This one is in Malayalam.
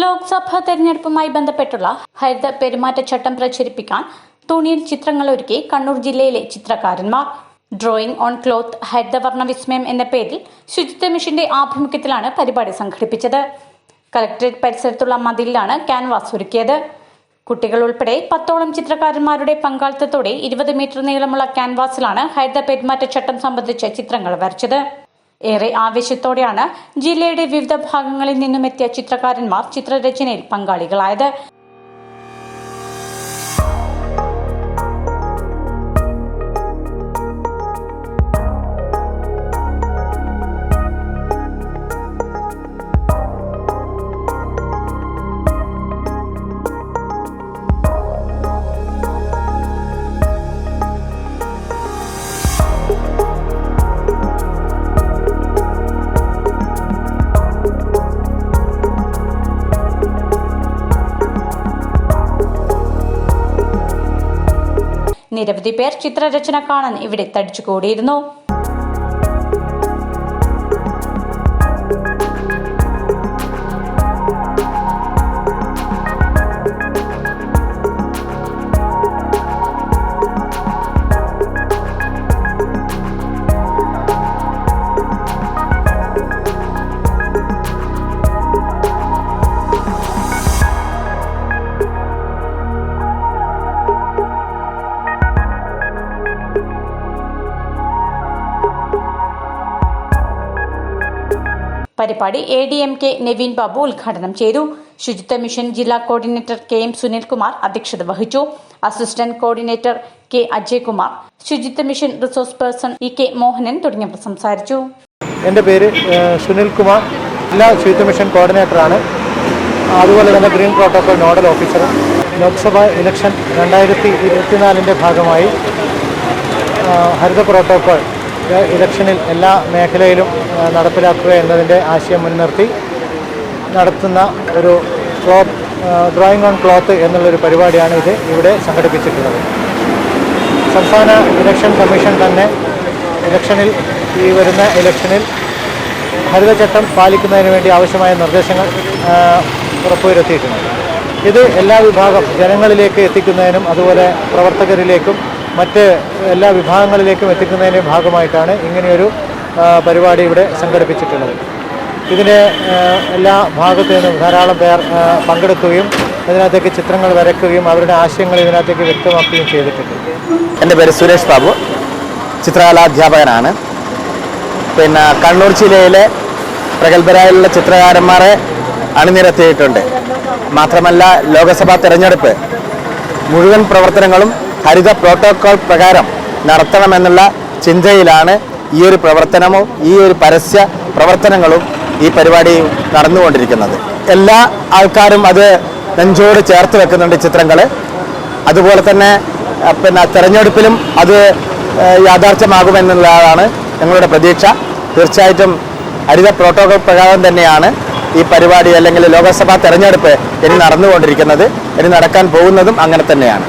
ലോക്സഭാ തെരഞ്ഞെടുപ്പുമായി ബന്ധപ്പെട്ടുള്ള ഹരിത പെരുമാറ്റച്ചട്ടം പ്രചരിപ്പിക്കാൻ തുണിയിൽ ചിത്രങ്ങൾ ഒരുക്കി കണ്ണൂർ ജില്ലയിലെ ചിത്രകാരന്മാർ. ഡ്രോയിങ് ഓൺ ക്ലോത്ത് ഹരിതവർണ വിസ്മയം എന്ന പേരിൽ ശുചിത്വ മിഷന്റെ ആഭിമുഖ്യത്തിലാണ് പരിപാടി സംഘടിപ്പിച്ചത്. കലക്ടറേറ്റ് പരിസരത്തുള്ള മതിലിലാണ് ക്യാൻവാസ് ഒരുക്കിയത്. കുട്ടികൾ ഉൾപ്പെടെ പത്തോളം ചിത്രകാരന്മാരുടെ പങ്കാളിത്തത്തോടെ ഇരുപത് മീറ്റർ നീളമുള്ള ക്യാൻവാസിലാണ് ഹരിത പെരുമാറ്റച്ചട്ടം സംബന്ധിച്ച ചിത്രങ്ങൾ വരച്ചത്. ഏറെ ആവേശത്തോടെയാണ് ജില്ലയുടെ വിവിധ ഭാഗങ്ങളിൽ നിന്നും എത്തിയ ചിത്രകാരന്മാർ ചിത്രരചനയിൽ പങ്കാളികളായത്. നിരവധി പേർ ചിത്രരചന കാണാൻ ഇവിടെ തടിച്ചുകൂടിയിരുന്നു പരിപാടി A D M K Naveen Babu ഉദ്ഘാടനം ചെയ്തു. ശുചിത്വ മിഷൻ ജില്ലാ കോർഡിനേറ്റർ കെ എം സുനിൽകുമാർ അധ്യക്ഷത വഹിച്ചു. Assistant coordinator K Ajaykumar Suchitwa mission resource person E K Mohanan തുടങ്ങിയവർ സംസാരിച്ചു. എന്റെ പേര് സുനിൽകുമാർ ജില്ലാ ശുചിത്വ മിഷൻ കോർഡിനേറ്ററാണ് അതുപോലെ തന്നെ ഗ്രീൻ പ്രോട്ടോകോൾ നോഡൽ ഓഫീസറും. ലോക്സഭാ ഇലക്ഷൻ രണ്ടായിരത്തി ഇരുപത്തിനാലിന്റെ ഭാഗമായി ഹരിത പ്രോട്ടോകോൾ ഇലക്ഷനിൽ എല്ലാ മേഖലയിലും നടപ്പിലാക്കുക എന്നതിന്റെ ആശയം മുൻനിർത്തി നടത്തുന്ന ഒരു ക്ലോത്ത് ഡ്രോയിങ് ഓൺ ക്ലോത്ത് എന്നുള്ളൊരു പരിപാടിയാണ് ഇത് ഇവിടെ സംഘടിപ്പിച്ചിട്ടുള്ളത്. സംസ്ഥാന ഇലക്ഷൻ കമ്മീഷൻ തന്നെ ഇലക്ഷനിൽ ഈ വരുന്ന ഇലക്ഷനിൽ ഹരിതചട്ടം പാലിക്കുന്നതിന് വേണ്ടി ആവശ്യമായ നിർദ്ദേശങ്ങൾ ഉറപ്പുവരുത്തിയിട്ടുണ്ട്. ഇത് എല്ലാ വിഭാഗം ജനങ്ങളിലേക്ക് എത്തിക്കുന്നതിനും അതുപോലെ പ്രവർത്തകരിലേക്കും മറ്റ് എല്ലാ വിഭാഗങ്ങളിലേക്കും എത്തിക്കുന്നതിന്റെ ഭാഗമായിട്ടാണ് ഇങ്ങനെയൊരു പരിപാടി ഇവിടെ സംഘടിപ്പിച്ചിട്ടുള്ളത്. ഇതിന്റെ എല്ലാ ഭാഗത്തു നിന്നും ധാരാളം പേർ പങ്കെടുക്കുകയും ഇതിനകത്തേക്ക് ചിത്രങ്ങൾ വരയ്ക്കുകയും അവരുടെ ആശയങ്ങൾ ഇതിനകത്തേക്ക് വ്യക്തമാക്കുകയും ചെയ്തിട്ടുണ്ട്. എന്റെ പേര് സുരേഷ് ബാബു. ചിത്രകലാധ്യാപകനാണ്. പിന്നെ കണ്ണൂർ ജില്ലയിലെ പ്രഗത്ഭരായുള്ള ചിത്രകാരന്മാരെ അണിനിരത്തിയിട്ടുണ്ട്. മാത്രമല്ല ലോകസഭാ തെരഞ്ഞെടുപ്പ് മുഴുവൻ പ്രവർത്തനങ്ങളും ഹരിത പ്രോട്ടോകോൾ പ്രകാരം നടത്തണമെന്നുള്ള ചിന്തയിലാണ് ഈ ഒരു പ്രവർത്തനവും ഈ ഒരു പരസ്യ പ്രവർത്തനങ്ങളും ഈ പരിപാടി നടന്നുകൊണ്ടിരിക്കുന്നത്. എല്ലാ ആൾക്കാരും അത് നെഞ്ചോട് ചേർത്ത് വെക്കുന്നുണ്ട് ചിത്രങ്ങൾ അതുപോലെ തന്നെ പിന്നെ തെരഞ്ഞെടുപ്പിലും അത് യാഥാർത്ഥ്യമാകുമെന്നുള്ളതാണ് ഞങ്ങളുടെ പ്രതീക്ഷ. തീർച്ചയായിട്ടും ഹരിത പ്രോട്ടോകോൾ പ്രകാരം തന്നെയാണ് ഈ പരിപാടി അല്ലെങ്കിൽ ലോക്സഭാ തെരഞ്ഞെടുപ്പ് ഇനി നടന്നുകൊണ്ടിരിക്കുന്നത്. ഇനി നടക്കാൻ പോകുന്നതും അങ്ങനെ തന്നെയാണ്.